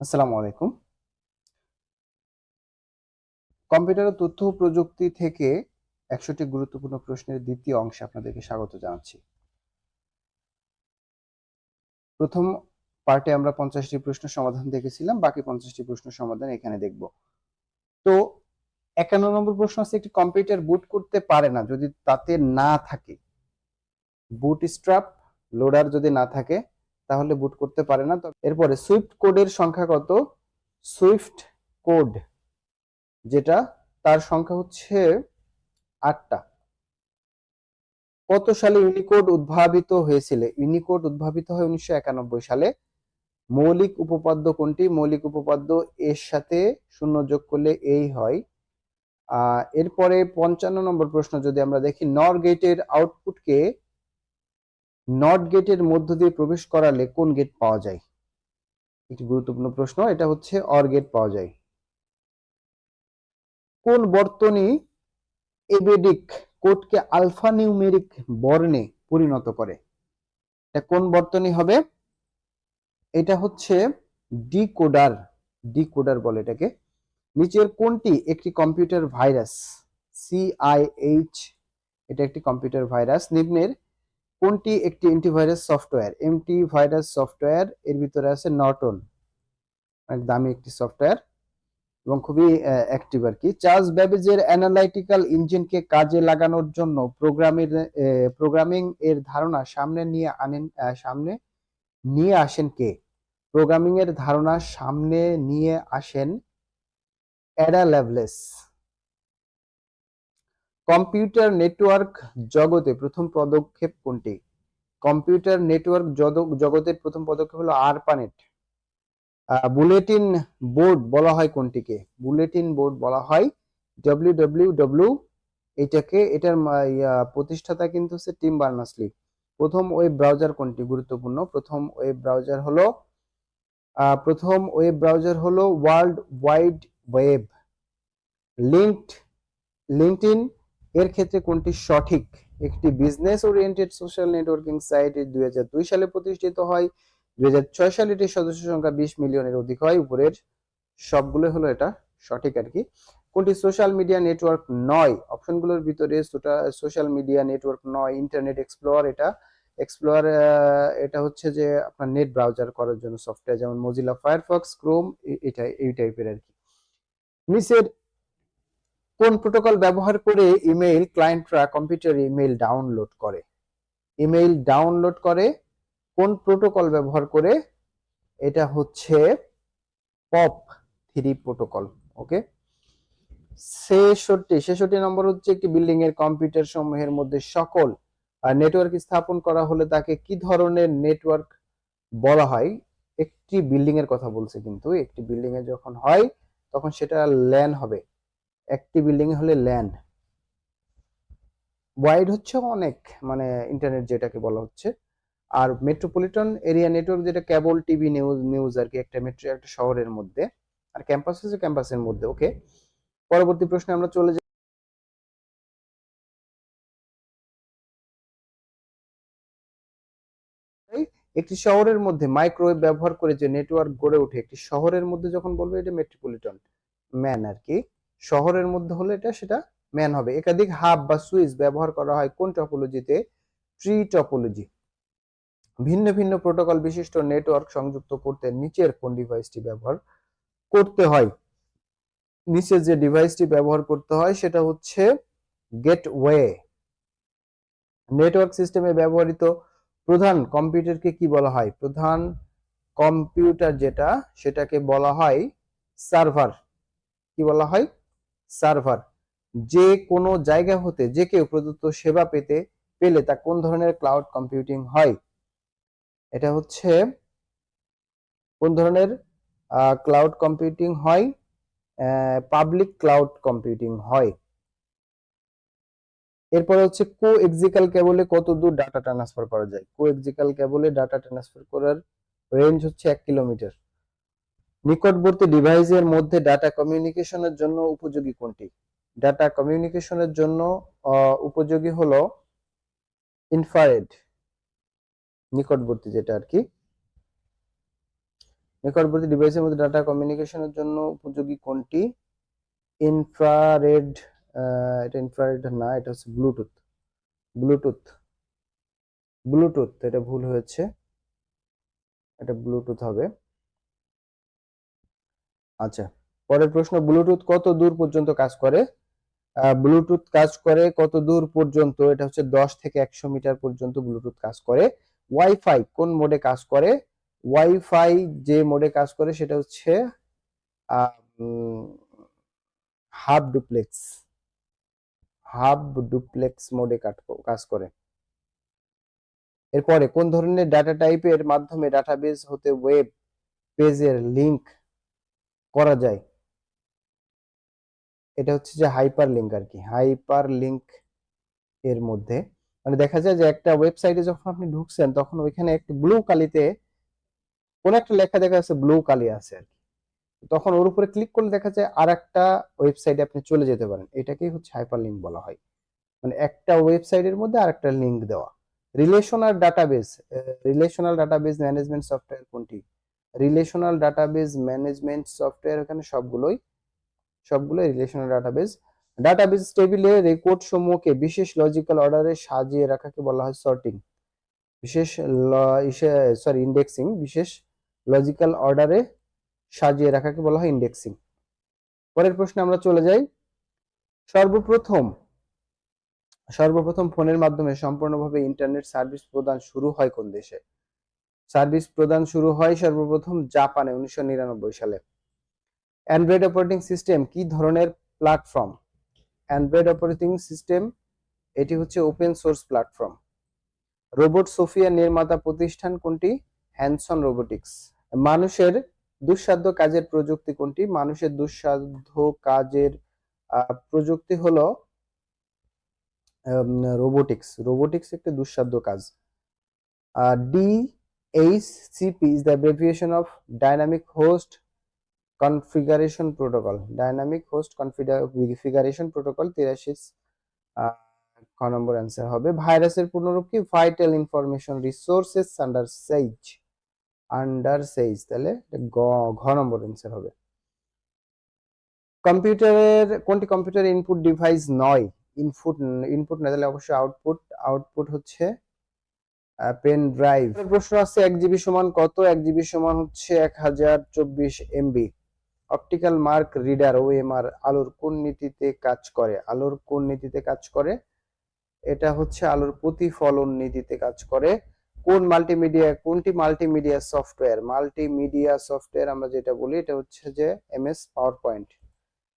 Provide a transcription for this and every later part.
আসসালামু আলাইকুম। কম্পিউটার তথ্য প্রযুক্তি থেকে একশোটি গুরুত্বপূর্ণ প্রশ্নের দ্বিতীয় অংশে আপনাদেরকে স্বাগত জানাচ্ছি। প্রথম পার্টে আমরা পঞ্চাশটি প্রশ্ন সমাধান দেখেছিলাম, বাকি পঞ্চাশটি প্রশ্ন সমাধান এখানে দেখব। তো একান্ন নম্বর প্রশ্ন আছে, একটি কম্পিউটার বুট করতে পারে না যদি তাতে না থাকে। বুট স্ট্রাপ লোডার যদি না থাকে তাহলে বুট করতে পারে না। এরপরে সুইফট কোডের সংখ্যা কত? সুইফট কোড যেটা তার সংখ্যা হচ্ছে আটটা। কত সালে ইউনিকোড উদ্ভাবিত হয়েছিল? ইউনিকোড উদ্ভাবিত হয় উনিশশো একানব্বই সালে। মৌলিক উপপাদ্য কোনটি? মৌলিক উপপাদ্য এর সাথে শূন্য যোগ করলে এই হয়। এরপরে পঞ্চান্ন নম্বর প্রশ্ন যদি আমরা দেখি, নর গেটের আউটপুটকে নট গেটের মধ্য দিয়ে প্রবেশ করালে কোন গেট পাওয়া যায়? একটি গুরুত্বপূর্ণ প্রশ্ন, এটা হচ্ছে অর গেট পাওয়া যায়। কোন বর্তনী এবেডিক কোডকে আলফা নিউমেরিক বর্ণে পরিণত করে? এটা কোন বর্তনী হবে? এটা হচ্ছে ডিকোডার ডিকোডার বলে এটাকে। নিচের কোনটি একটি কম্পিউটার ভাইরাস সিআইএইচ এটা একটি কম্পিউটার ভাইরাস। নিম্নের কোনটি একটি অ্যান্টিভাইরাস সফটওয়্যার এমটি ভাইরাস সফটওয়্যার এর ভিতরে আছে নর্টন অনেক দামি একটি সফটওয়্যার এবং খুবই অ্যাক্টিভ আর কি। চার্লস ব্যাবেজের অ্যানালাইটিক্যাল ইঞ্জিনকে কাজে লাগানোর জন্য প্রোগ্রামের প্রোগ্রামিং এর ধারণা সামনে নিয়ে আনেন সামনে নিয়ে আসেন কে? প্রোগ্রামিং এর ধারণা সামনে নিয়ে আসেন অ্যাডা ল্যাভলেস। কম্পিউটার নেটওয়ার্ক জগতে প্রথম পদক্ষেপ কোনটি? কম্পিউটার নেটওয়ার্ক জগতের প্রথম পদক্ষেপ হলো আরপানেট। বুলেটিন বোর্ড বলা হয় কোনটিকে? বুলেটিন বোর্ড বলা হয় ডব্লিউ ডব্লিউ ডব্লিউ এটাকে এটার প্রতিষ্ঠাতা কিন্তু হচ্ছে টিম বার্নাসলি প্রথম ওয়েব ব্রাউজার কোনটি? গুরুত্বপূর্ণ। প্রথম ওয়েব ব্রাউজার হলো প্রথম ওয়েব ব্রাউজার হলো World Wide Web. Linked LinkedIn এর ক্ষেত্রে কোনটি সঠিক? একটি business oriented social networking site দু হাজার দুই সালে প্রতিষ্ঠিত হয় দু হাজার ছয় সালে এটির সদস্য সংখ্যা বিশ মিলিয়নের অধিক হয়। উপরের সবগুলো হলো এটা সঠিক আর কি। কোনটি সোশ্যাল মিডিয়া নেটওয়ার্ক নয়? অপশনগুলোর ভিতরে সোশ্যাল মিডিয়া নেটওয়ার্ক নয় ইন্টারনেট এক্সপ্লোর এটা। এক্সপ্লোয়ার এটা হচ্ছে যে আপনার নেট ব্রাউজার করার জন্য সফটওয়্যার যেমন মজিলা ফায়ারফক্স ক্রোম এটা এই টাইপের আর কি। নিচের কোন প্রোটোকল ব্যবহার করে ইমেইল ক্লায়েন্টরা কম্পিউটারে ইমেইল ডাউনলোড করে? ইমেইল ডাউনলোড করে, কোন প্রোটোকল ব্যবহার করে? এটা হচ্ছে পপ থ্রি প্রোটোকল ওকে ছেষট্টি ছেষট্টি নম্বর হচ্ছে একটি বিল্ডিং এর কম্পিউটার সমূহের মধ্যে সকল নেটওয়ার্ক স্থাপন করা হলে তাকে কি ধরনের নেটওয়ার্ক বলা হয়? একটি বিল্ডিং এর কথা বলছে কিন্তু, একটি বিল্ডিং এ যখন হয়, তখন সেটা ল্যান হবে। একটি বিল্ডিং হলে ল্যান ওয়াইড হচ্ছে অনেক মানে ইন্টারনেট যেটাকে বলা হচ্ছে। আর মেট্রোপলিটন এরিয়া নেটওয়ার্ক যেটা কেবল টিভি নিউজ নিউজ আর কি, একটা মেট্রো একটা শহরের মধ্যে। আর ক্যাম্পাস হচ্ছে ক্যাম্পাসের মধ্যে ওকে পরবর্তী প্রশ্নে আমরা চলে যাই। একটি শহরের মধ্যে মাইক্রোওয়েভ ব্যবহার করে যে নেটওয়ার্ক গড়ে ওঠে, একটি শহরের মধ্যে যখন বলব এটা মেট্রোপলিটন ম্যান আর কি। শহরের মধ্যে হলে এটা সেটা ম্যান হবে। একাধিক হাব বা সুইচ ব্যবহার করা হয় কোন টপোলজিতে ট্রি টপোলজি ভিন্ন ভিন্ন প্রোটোকল বিশিষ্ট নেটওয়ার্ক সংযুক্ত করতে নিচের কোন ডিভাইসটি ব্যবহার করতে হয়? নিচে যে ডিভাইসটি ব্যবহার করতে হয় সেটা হচ্ছে গেটওয়ে নেটওয়ার্ক সিস্টেমে ব্যবহৃত প্রধান কম্পিউটারকে কি বলা হয়? প্রধান কম্পিউটার যেটা, সেটাকে বলা হয় সার্ভার কি বলা হয়? সার্ভার। যে কোনো জায়গা হতে যে কেউ প্রদত্ত সেবা পেতে পেলে তা কোন ধরনের ক্লাউড কম্পিউটিং হয়? এটা হচ্ছে কোন ধরনের ক্লাউড কম্পিউটিং হয়? পাবলিক ক্লাউড কম্পিউটিং হয়। এরপরে হচ্ছে কো এক্সিক্যাল কেবলে কত দূর ডাটা ট্রান্সফার করা যায়? কো এক্সিক্যাল কেবলে ডাটা ট্রান্সফার করার রেঞ্জ হচ্ছে এক কিলোমিটার। নিকটবর্তী ডিভাইসের মধ্যে ডাটা কমিউনিকেশনের জন্য উপযোগী কোনটি? ডাটা কমিউনিকেশনের জন্য উপযোগী হলো ইনফ্রারেড নিকটবর্তী যেটা আর কি নিকটবর্তী ডিভাইসের মধ্যে ডাটা কমিউনিকেশনের জন্য উপযোগী কোনটি? ইনফ্রারেড এটা ইনফ্রারেড না, এটা হচ্ছে ব্লুটুথ ব্লুটুথ ব্লুটুথ এটা ভুল হয়েছে। এটা ব্লুটুথ হবে। আচ্ছা পরের প্রশ্ন, ব্লুটুথ কত দূর পর্যন্ত কাজ করে? ব্লুটুথ কাজ করে কত দূর পর্যন্ত? এটা হচ্ছে দশ থেকে একশো মিটার পর্যন্ত ব্লুটুথ কাজ করে। ওয়াইফাই কোন মোডে কাজ করে? ওয়াইফাই যে মোডে কাজ করে সেটা হচ্ছে হাফ ডুপ্লেক্স। হাফ ডুপ্লেক্স মোডে কাজ করে। এরপরে, কোন ধরনের ডাটা টাইপের মাধ্যমে ডাটাবেস হতে ওয়েব পেজের লিংক করা যায়। এটা হচ্ছে যে হাইপার লিঙ্ক আর কি। হাইপার লিঙ্ক এর মধ্যে মানে দেখা যায় যে একটা ওয়েবসাইটে যখন আপনি ঢুকছেন, তখন ওইখানে একটি ব্লু কালিতে কোন একটা লেখা দেখা যাচ্ছে ব্লু কালি আছে আর কি। তখন ওর উপরে ক্লিক করলে দেখা যায় আর একটা ওয়েবসাইটে আপনি চলে যেতে পারেন। এটাকেই হচ্ছে হাইপার লিঙ্ক বলা হয়। মানে একটা ওয়েবসাইটের মধ্যে আর একটা লিঙ্ক দেওয়া। Relational database relational database management software কোনটি? রিলেশনাল ডাটাবেজ ম্যানেজমেন্ট সফটওয়্যার এখানে সবগুলোই সবগুলো রিলেশনাল ডাটাবেজ ডাটাবেজ টেবিলে রেকর্ড সমূহকে বিশেষ লজিক্যাল অর্ডারে সাজিয়ে রাখাকে বলা হয় সর্টিং বিশেষ সরি ইন্ডেক্সিং বিশেষ লজিক্যাল অর্ডারে সাজিয়ে রাখাকে বলা হয় ইন্ডেক্সিং পরের প্রশ্নে আমরা চলে যাই। সর্বপ্রথম সর্বপ্রথম ফোনের মাধ্যমে সম্পূর্ণভাবে ইন্টারনেট সার্ভিস প্রদান শুরু হয় কোন দেশে? সার্ভিস প্রদান শুরু হয় সর্বপ্রথম জাপানে উনিশশো নিরানব্বই সালে। অ্যান্ড্রয়েড অপারেটিং সিস্টেম কি ধরনের প্ল্যাটফর্ম অ্যান্ড্রয়েড অপারেটিং সিস্টেম এটি হচ্ছে open source platform robot Sophia নির্মাতা প্রতিষ্ঠান কোনটি? হ্যানসন রোবোটিক্স মানুষের দুঃসাধ্য কাজের প্রযুক্তি কোনটি? মানুষের দুঃসাধ্য কাজের প্রযুক্তি হলো রোবোটিক্স রোবোটিক্স একটি দুঃসাধ্য কাজ। D CP is the abbreviation of dynamic host configuration protocol dynamic host configuration protocol তিরাশি ক নম্বর অ্যান্সার হবে। ভাইরাসের পূর্ণরূপ কি? Vital information resources under seize under seize তাহলে ঘ নম্বর অ্যান্সার হবে। কম্পিউটারের, কোনটি কম্পিউটারের ইনপুট ডিভাইস নয়? ইনপুট ইনপুট না, তাহলে অবশ্যই আউটপুট আউটপুট হচ্ছে পেন ড্রাইভ প্রশ্ন আছে, এক জিবি সমান কত? এক জিবি সমান হচ্ছে এক হাজার চব্বিশ MB. Optical mark reader OMR আলোর কোন নীতিতে কাজ করে? আলোর কোন নীতিতে কাজ করে? এটা হচ্ছে আলোর প্রতিফলন নীতিতে কাজ করে। কোন মাল্টিমিডিয়া কোনটি মাল্টিমিডিয়া সফটওয়্যার মাল্টিমিডিয়া সফটওয়্যার আমরা যেটা বলি, এটা হচ্ছে যে MS power point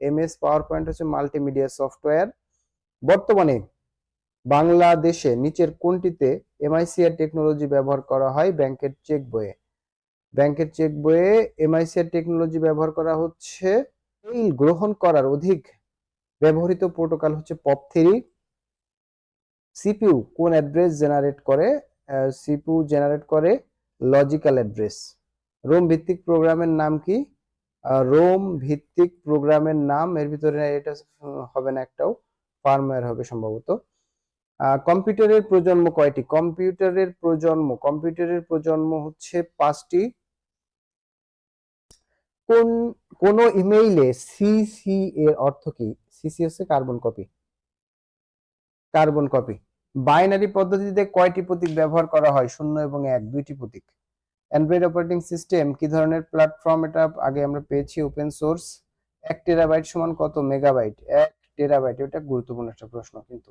MS power point হচ্ছে মাল্টিমিডিয়া সফটওয়্যার বর্তমানে বাংলাদেশে নিচের কোনটিতে এমআইসিআর টেকনোলজি ব্যবহার করা হয়? ব্যাংকের চেক বইয়ে। ব্যাংকের চেক বইয়ে এমআইসিআর টেকনোলজি ব্যবহার করা হচ্ছে। এই গ্রহণ করার অধিক ব্যবহৃত প্রোটোকল হচ্ছে পপ থ্রি সিপিইউ কোন অ্যাড্রেস জেনারেট করে? সিপিউ জেনারেট করে লজিক্যাল অ্যাড্রেস রোম ভিত্তিক প্রোগ্রামের নাম কি? রোম ভিত্তিক প্রোগ্রামের নাম, এর ভিতরে এটা হবে না একটাও। ফার্মওয়্যার হবে সম্ভবত। কম্পিউটারের প্রজন্ম কয়টি? কম্পিউটারের প্রজন্ম কম্পিউটারের প্রজন্ম হচ্ছে পাঁচটি। কোন কোন ইমেইলে সিসি এর অর্থ কি? সিসি হচ্ছে carbon copy carbon copy binary পদ্ধতিতে কয়টি প্রতীক ব্যবহার করা হয়? শূন্য এবং এক, দুইটি প্রতীক। অ্যান্ড্রয়েড অপারেটিং সিস্টেম, কি ধরনের প্ল্যাটফর্ম? এটা আগে আমরা পেয়েছি ওপেন সোর্স এক টেরাবাইট সমান কত? মেগাবাইট এক টেরাবাইট, এটা গুরুত্বপূর্ণ একটা প্রশ্ন কিন্তু।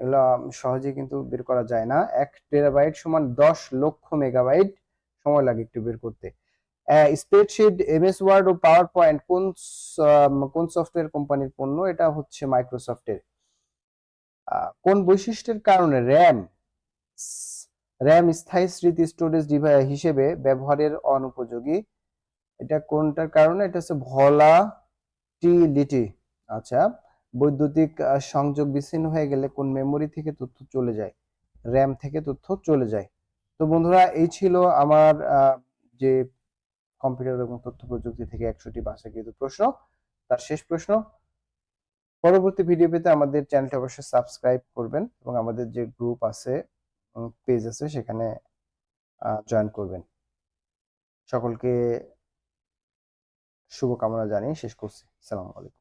এগুলো সহজে কিন্তু বের করা যায় না। এক টেরাবাইট সমান দশ লক্ষ মেগাবাইট সময় লাগে একটু বের করতে। স্প্রেডশিট এমএস ওয়ার্ড ও পাওয়ার পয়েন্ট কোন কোন সফটওয়্যার কোম্পানির পণ্য? এটা হচ্ছে মাইক্রোসফটের কোন বৈশিষ্ট্যের কারণে র্যাম র্যাম স্থায়ী স্মৃতি স্টোরেজ ডিভাইস হিসেবে ব্যবহারের অনুপযোগী? এটা কোনটার কারণে? এটা হচ্ছে ভলাটিলিটি। আচ্ছা বৈদ্যুতিক সংযোগ বিচ্ছিন্ন হয়ে গেলে কোন মেমোরি থেকে তথ্য চলে যায়? র্যাম থেকে তথ্য চলে যায়। তো বন্ধুরা, এই ছিল আমার যে কম্পিউটার এবং তথ্য প্রযুক্তি থেকে একশোটি বাছাকৃত প্রশ্ন। তার শেষ প্রশ্ন, পরবর্তী ভিডিও পেতে আমাদের চ্যানেলটি অবশ্যই সাবস্ক্রাইব করবেন এবং আমাদের যে গ্রুপ আছে পেজ আছে, সেখানে জয়েন করবেন। সকলকে শুভকামনা জানিয়ে শেষ করছি। সালাম আলাইকুম।